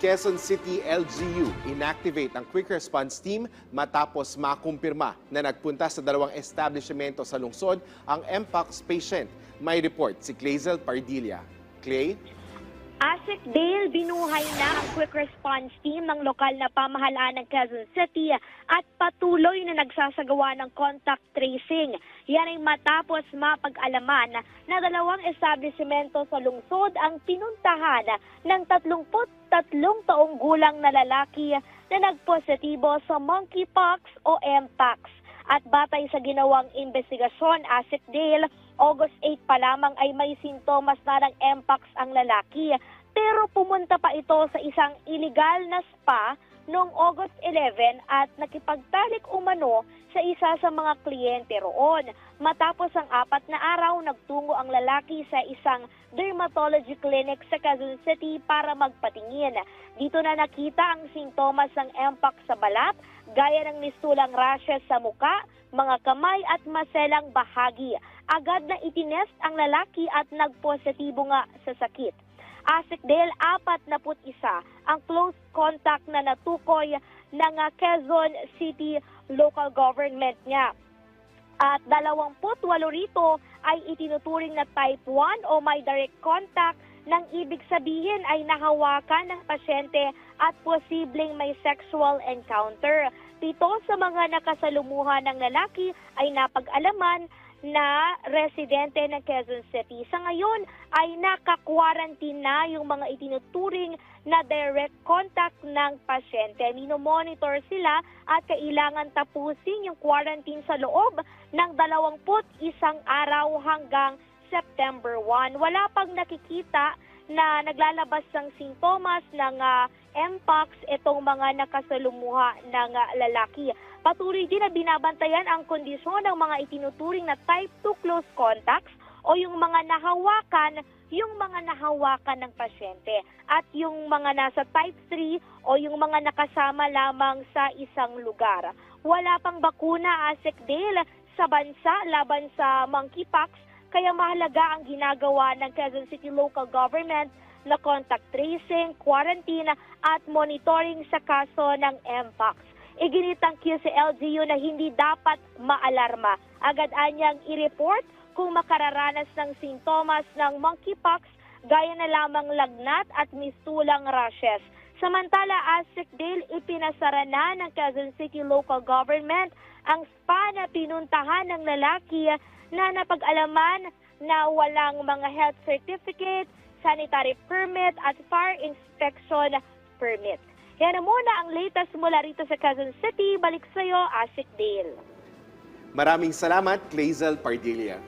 Quezon City LGU inactivate ang quick response team matapos makumpirma na nagpunta sa dalawang establishmento sa lungsod ang Mpox patient. May report si Clazel Pardilla. Clay? Asik Dale, binuhay na ang quick response team ng lokal na pamahalaan ng Quezon City at patuloy na nagsasagawa ng contact tracing. Yan ay matapos mapag-alaman na dalawang establishmento sa lungsod ang pinuntahan ng 33 taong gulang na lalaki na nagpositibo sa monkeypox o Mpox. At batay sa ginawang investigasyon, Asik Dale, August 8 pa lamang ay may sintomas na ng Mpox ang lalaki. Pero pumunta pa ito sa isang illegal na spa noong August 11 at nakipagtalik umano sa isa sa mga kliyente roon. Matapos ang apat na araw, nagtungo ang lalaki sa isang dermatology clinic sa Quezon City para magpatingin. Dito na nakita ang sintomas ng Mpox sa balat, gaya ng mistulang rashes sa muka, mga kamay at maselang bahagi. Agad na itinest ang lalaki at nagpositibo nga sa sakit. Asik Dale, apat na put isa ang close contact na natukoy ng Quezon City local government niya. At 28 rito ay itinuturing na type 1 o may direct contact nang ibig sabihin ay nahawakan ng pasyente at posibleng may sexual encounter. Pito sa mga nakasalumuhan ng lalaki ay napag-alaman na residente ng Quezon City. Sa ngayon ay naka-quarantine na yung mga itinuturing na direct contact ng pasyente. Minomonitor sila at kailangan tapusin yung quarantine sa loob ng 21 araw hanggang September 1. Wala pang nakikita na naglalabas ng sintomas ng ah, Mpox itong mga nakasalumuha ng ah, lalaki. Patuloy din na binabantayan ang kondisyon ng mga itinuturing na type 2 close contacts o yung mga nahawakan, yung mga nahawakan ng pasyente at yung mga nasa type 3 o yung mga nakasama lamang sa isang lugar. Wala pang bakuna, Asik Dale, sa bansa laban sa monkeypox kaya mahalaga ang ginagawa ng Quezon City Local Government na contact tracing, quarantine at monitoring sa kaso ng Mpox. Iginit ang QCLGU na hindi dapat maalarma. Agad anyang i-report kung makararanas ng sintomas ng monkeypox gaya na lamang lagnat at mistulang rashes. Samantala, Asik Dale, ipinasara na ng Quezon City Local Government ang spa na pinuntahan ng lalaki na napag-alaman na walang mga health certificate, sanitary permit at fire inspection permit. Yan na muna ang latest mula rito sa Quezon City. Balik sa'yo, Asik Dale. Maraming salamat, Clazel Pardilla.